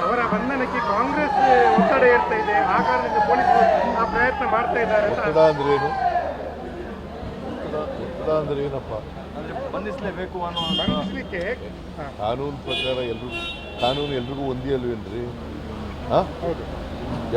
ಅವರ ಬಂಧನಕ್ಕೆ ಕಾಂಗ್ರೆಸ್ ಒತ್ತಡ ಏರ್ತಾ ಇದೆ. ಆ ಕಾರಣದಿಂದ ಪೊಲೀಸರು ಆ ಪ್ರಯತ್ನ ಮಾಡ್ತಾ ಇದ್ದಾರೆ ಅಂತ ಒತ್ತಡ ಅಂದ್ರೆ ಏನಪ್ಪ? ಬಂಧಿಸಲೇಬೇಕು ಅನ್ನೋ ಬಂಧಿಸಲಿಕ್ಕೆ ಕಾನೂನು ಪ್ರಕಾರ ಎಲ್ರಿಗೂ ಕಾನೂನು ಎಲ್ರಿಗೂ ಒಂದೇ ಅಲ್ವೇನ್ರಿ ಹಾಂ ಹೌದು.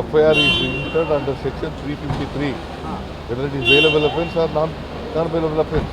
F I R is entered under section three fifty three whether it is bailable offence or non non bailable offence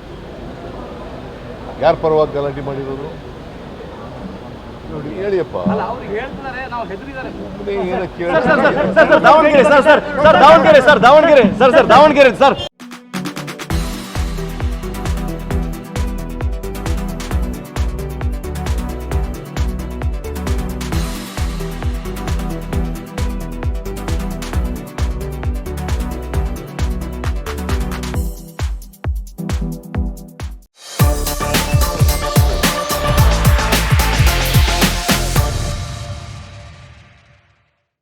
ಯಾರ ಪರವಾಗಿ ಗಲಾಟೆ ಮಾಡಿರೋದು? ನೋಡಿ ಹೇಳಿಯಪ್ಪ. ಸುಮ್ಮನೆ Davanagere sir sir sir Davanagere sir Davanagere sir sir Davanagere sir.